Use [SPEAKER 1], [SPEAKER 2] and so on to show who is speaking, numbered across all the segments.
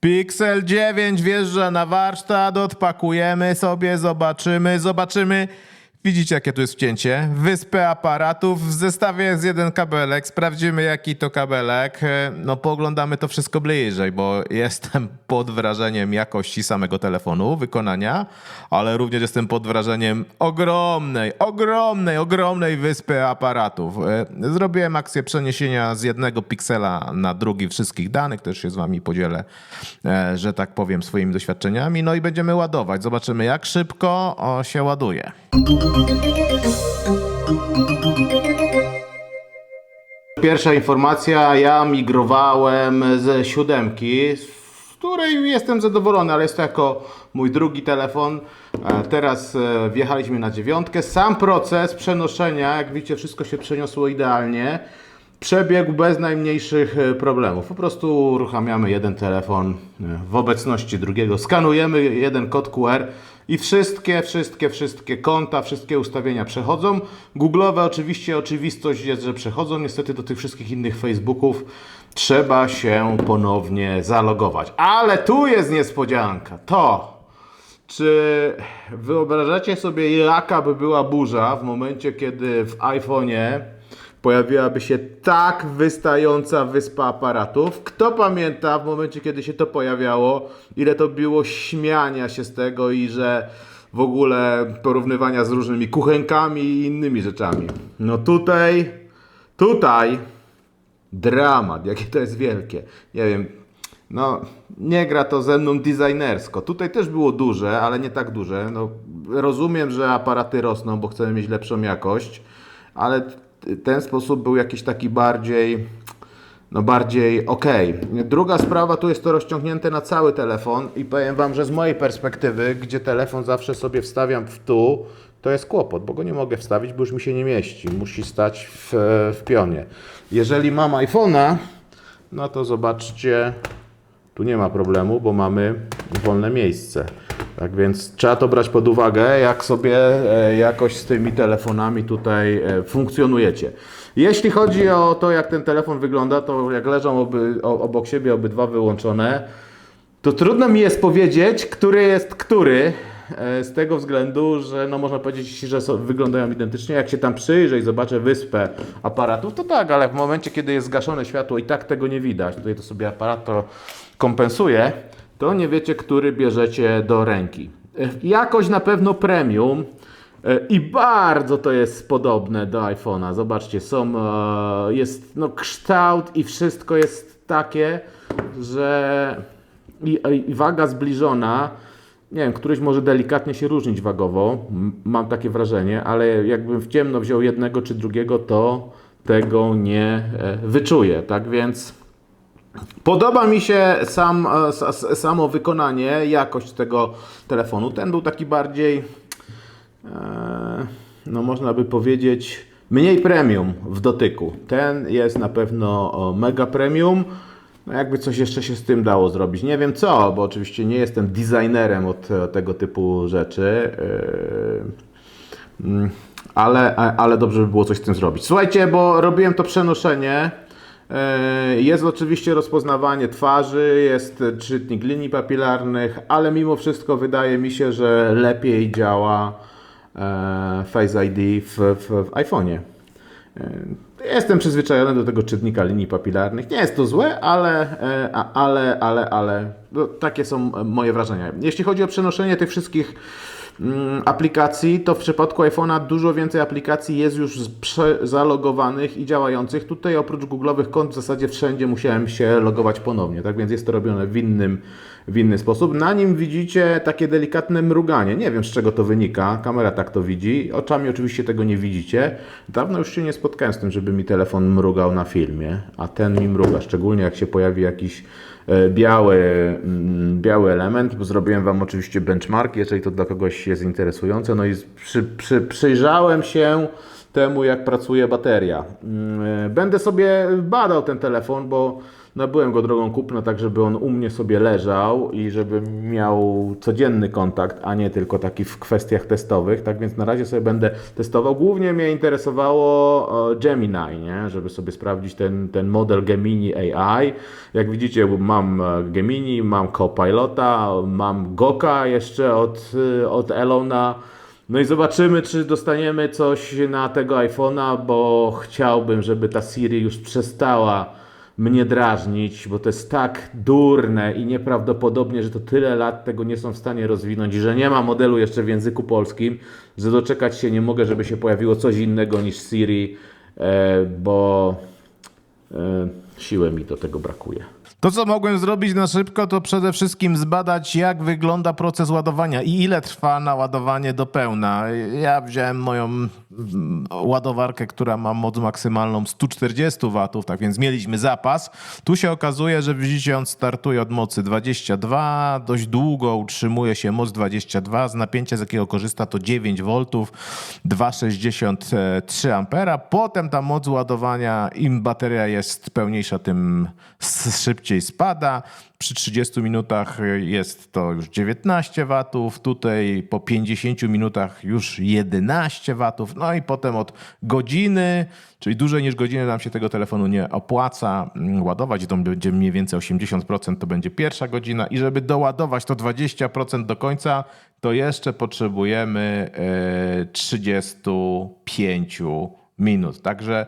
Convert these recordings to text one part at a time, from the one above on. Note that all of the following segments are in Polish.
[SPEAKER 1] Pixel 9 wjeżdża na warsztat, odpakujemy sobie, zobaczymy, zobaczymy. Widzicie, jakie tu jest wcięcie? Wyspę aparatów w zestawie jest jeden kabelek. Sprawdzimy, jaki to kabelek. E, No, pooglądamy to wszystko bliżej, bo jestem pod wrażeniem jakości samego telefonu, wykonania, ale również jestem pod wrażeniem ogromnej, ogromnej, ogromnej wyspy aparatów. E, Zrobiłem akcję przeniesienia z jednego piksela na drugi wszystkich danych, też się z wami podzielę, e, że tak powiem, swoimi doświadczeniami. No i będziemy ładować. Zobaczymy, jak szybko się ładuje. Pierwsza informacja, ja migrowałem ze siódemki, z której jestem zadowolony, ale jest to jako mój drugi telefon. E, Teraz e, wjechaliśmy na dziewiątkę. Sam proces przenoszenia, jak widzicie, wszystko się przeniosło idealnie. Przebiegł bez najmniejszych e, problemów. Po prostu uruchamiamy jeden telefon e, w obecności drugiego, skanujemy jeden kod QR i wszystkie, wszystkie, wszystkie konta, wszystkie ustawienia przechodzą. Google'owe oczywiście oczywistość jest, że przechodzą. Niestety do tych wszystkich innych Facebooków trzeba się ponownie zalogować. Ale tu jest niespodzianka. To czy wyobrażacie sobie, jaka by była burza w momencie, kiedy w iPhone'ie pojawiłaby się tak wystająca wyspa aparatów? Kto pamięta w momencie, kiedy się to pojawiało, ile to było śmiania się z tego i że w ogóle porównywania z różnymi kuchenkami i innymi rzeczami? No tutaj, tutaj dramat, jakie to jest wielkie. Nie wiem, no nie gra to ze mną designersko. Tutaj też było duże, ale nie tak duże. No, rozumiem, że aparaty rosną, bo chcemy mieć lepszą jakość, ale ten sposób był jakiś taki bardziej, no bardziej okej. Druga sprawa tu jest to rozciągnięte na cały telefon i powiem Wam, że z mojej perspektywy, gdzie telefon zawsze sobie wstawiam w tu, to jest kłopot, bo go nie mogę wstawić, bo już mi się nie mieści. Musi stać w, w pionie. Jeżeli mam iPhone'a, no to zobaczcie, tu nie ma problemu, bo mamy wolne miejsce. Tak więc trzeba to brać pod uwagę, jak sobie e, jakoś z tymi telefonami tutaj e, funkcjonujecie. Jeśli chodzi o to, jak ten telefon wygląda, to jak leżą oby, obok siebie obydwa wyłączone, to trudno mi jest powiedzieć, który jest który. e, Z tego względu, że no można powiedzieć, że wyglądają identycznie. Jak się tam przyjrzę i zobaczę wyspę aparatów, to tak, ale w momencie, kiedy jest zgaszone światło i tak tego nie widać, tutaj to sobie aparat to kompensuje, to nie wiecie, który bierzecie do ręki. E, Jakość na pewno premium. e, I bardzo to jest podobne do iPhone'a. Zobaczcie, są, e, jest no, kształt i wszystko jest takie, że i, i waga zbliżona. Nie wiem, któryś może delikatnie się różnić wagowo, mam takie wrażenie, ale jakbym w ciemno wziął jednego czy drugiego, to tego nie wyczuję. Tak więc Podoba mi się sam, e, samo wykonanie, jakość tego telefonu. Ten był taki bardziej, e, no można by powiedzieć, mniej premium w dotyku. Ten jest na pewno mega premium. No jakby coś jeszcze się z tym dało zrobić. Nie wiem co, bo oczywiście nie jestem designerem od e, tego typu rzeczy. mm, ale, ale dobrze by było coś z tym zrobić. Słuchajcie, bo robiłem to przenoszenie. E, Jest oczywiście rozpoznawanie twarzy, jest czytnik linii papilarnych, ale mimo wszystko wydaje mi się, że lepiej działa e, Face ID w, w, w iPhone'ie. E, Jestem przyzwyczajony do tego czytnika linii papilarnych. Nie jest to złe, ale, ale, ale, ale no, takie są e, moje wrażenia. Jeśli chodzi o przenoszenie tych wszystkich mm, aplikacji, to w przypadku iPhone'a dużo więcej aplikacji jest już zalogowanych i działających. Tutaj oprócz googlowych kont w zasadzie wszędzie musiałem się logować ponownie, tak więc jest to robione w innym, w inny sposób. Na nim widzicie takie delikatne mruganie. Nie wiem z czego to wynika, kamera tak to widzi. Oczami oczywiście tego nie widzicie. Dawno już się nie spotkałem z tym, żeby mi telefon mrugał na filmie, a ten mi mruga, szczególnie jak się pojawi jakiś biały, mm, biały element, zrobiłem Wam oczywiście benchmark, jeżeli to dla kogoś jest interesujące. No i przy, przy, przyjrzałem się temu, jak pracuje bateria. Mm, e, Będę sobie badał ten telefon, bo nabyłem go drogą kupna, tak żeby on u mnie sobie leżał i żeby miał codzienny kontakt, a nie tylko taki w kwestiach testowych. Tak więc na razie sobie będę testował. Głównie mnie interesowało e, Gemini, nie? żeby sobie sprawdzić ten, ten model Gemini AI. Jak widzicie, mam e, Gemini, mam Copilota, mam Goka jeszcze od, e, od Elona. No i zobaczymy, czy dostaniemy coś na tego iPhone'a, bo chciałbym, żeby ta Siri już przestała mnie drażnić, bo to jest tak durne i nieprawdopodobnie, że to tyle lat tego nie są w stanie rozwinąć i że nie ma modelu jeszcze w języku polskim, że doczekać się nie mogę, żeby się pojawiło coś innego niż Siri, e, bo e, siły mi do tego brakuje.
[SPEAKER 2] To, co mogłem zrobić na szybko, to przede wszystkim zbadać, jak wygląda proces ładowania i ile trwa naładowanie do pełna. Ja wziąłem moją ładowarkę, która ma moc maksymalną 140 W, tak więc mieliśmy zapas. Tu się okazuje, że widzicie, on startuje od mocy 22, dość długo utrzymuje się moc 22, z napięcia, z jakiego korzysta, to 9 V, 2,63 A. Potem ta moc ładowania, im bateria jest pełniejsza, tym szybciej spada. Przy 30 minutach jest to już 19 watów, tutaj po 50 minutach już 11 watów, no i potem od godziny, czyli dłużej niż godzinę nam się tego telefonu nie opłaca mm, ładować, to będzie mniej więcej 80% to będzie pierwsza godzina i żeby doładować to 20% do końca, to jeszcze potrzebujemy e, 35 minut, także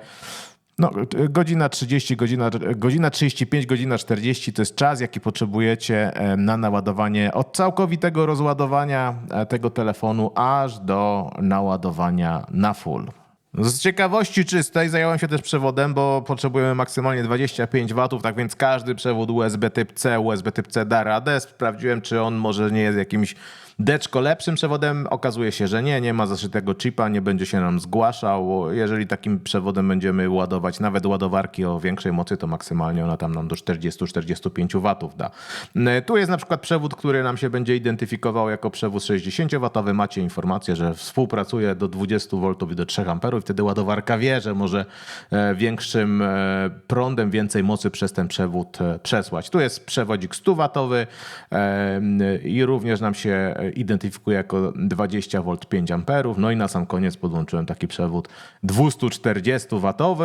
[SPEAKER 2] no, godzina 30, godzina, godzina 35, godzina 40 to jest czas, jaki potrzebujecie e, na naładowanie od całkowitego rozładowania e, tego telefonu aż do naładowania na full. Z ciekawości czystej zająłem się też przewodem, bo potrzebujemy maksymalnie 25 W, tak więc każdy przewód USB typ C, USB typ C da radę. Sprawdziłem, czy on może nie jest jakimś deczko lepszym przewodem. Okazuje się, że nie, nie ma zaszytego chipa, nie będzie się nam zgłaszał. Jeżeli takim przewodem będziemy ładować nawet ładowarki o większej mocy, to maksymalnie ona tam nam do 40-45 W da. Tu jest na przykład przewód, który nam się będzie identyfikował jako przewód 60W. Macie informację, że współpracuje do 20 V i do 3 A i wtedy ładowarka wie, że może e, większym e, prądem więcej mocy przez ten przewód e, przesłać. Tu jest przewodzik 100W i również nam się e, identyfikuje jako 20 V 5 A. No i na sam koniec podłączyłem taki przewód 240W.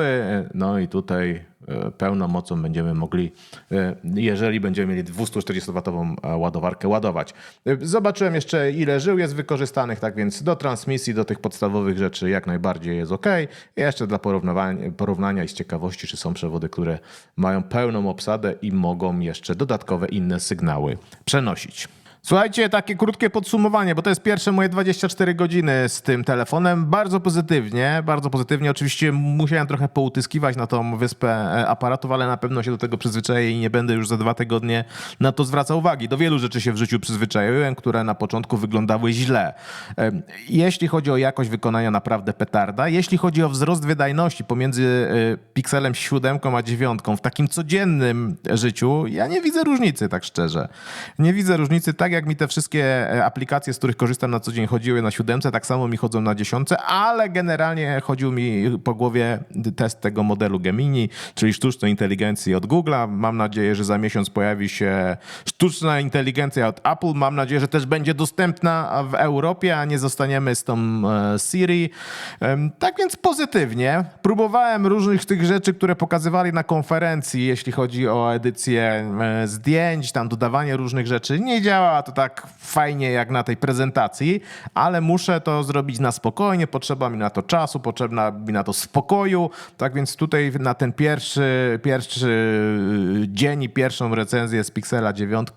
[SPEAKER 2] No i tutaj e, pełną mocą będziemy mogli, e, jeżeli będziemy mieli 240W ładowarkę, ładować. E, Zobaczyłem jeszcze, ile żył jest wykorzystanych, tak więc do transmisji, do tych podstawowych rzeczy jak najbardziej jest ok. Jeszcze dla porównywania, porównania i z ciekawości, czy są przewody, które mają pełną obsadę i mogą jeszcze dodatkowe inne sygnały przenosić. Słuchajcie, takie krótkie podsumowanie, bo to jest pierwsze moje 24 godziny z tym telefonem. Bardzo pozytywnie, bardzo pozytywnie. Oczywiście musiałem trochę poutyskiwać na tą wyspę e, aparatów, ale na pewno się do tego przyzwyczaję i nie będę już za dwa tygodnie na to zwracał uwagi. Do wielu rzeczy się w życiu przyzwyczaiłem, które na początku wyglądały źle. Jeśli chodzi o jakość wykonania, naprawdę petarda. Jeśli chodzi o wzrost wydajności pomiędzy e, Pixelem 7 a 9 w takim codziennym życiu, ja nie widzę różnicy, tak szczerze. Nie widzę różnicy, tak jak mi te wszystkie e, aplikacje, z których korzystam na co dzień, chodziły na siódemce, tak samo mi chodzą na dziesiątce, ale generalnie chodził mi po głowie test tego modelu Gemini, czyli sztucznej inteligencji od Google'a. Mam nadzieję, że za miesiąc pojawi się sztuczna inteligencja od Apple. Mam nadzieję, że też będzie dostępna w Europie, a nie zostaniemy z tą e, Siri. Tak więc pozytywnie. Próbowałem różnych tych rzeczy, które pokazywali na konferencji, jeśli chodzi o edycję e, zdjęć, tam dodawanie różnych rzeczy. Nie działa to tak fajnie jak na tej prezentacji, ale muszę to zrobić na spokojnie, potrzeba mi na to czasu, potrzebna mi na to spokoju. Tak więc tutaj na ten pierwszy, pierwszy dzień i pierwszą recenzję z Pixela 9,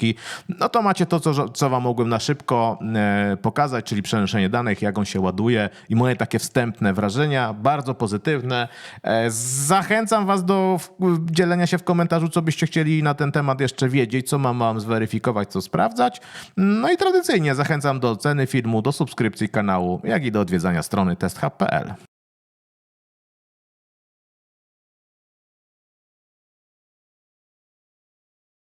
[SPEAKER 2] no to macie to, co, co wam mogłem na szybko e, pokazać, czyli przenoszenie danych, jak on się ładuje i moje takie wstępne wrażenia, bardzo pozytywne. E, Zachęcam was do dzielenia się w komentarzu, co byście chcieli na ten temat jeszcze wiedzieć, co mam wam zweryfikować, co sprawdzać. No i tradycyjnie zachęcam do oceny filmu, do subskrypcji kanału, jak i do odwiedzania strony testhub.pl.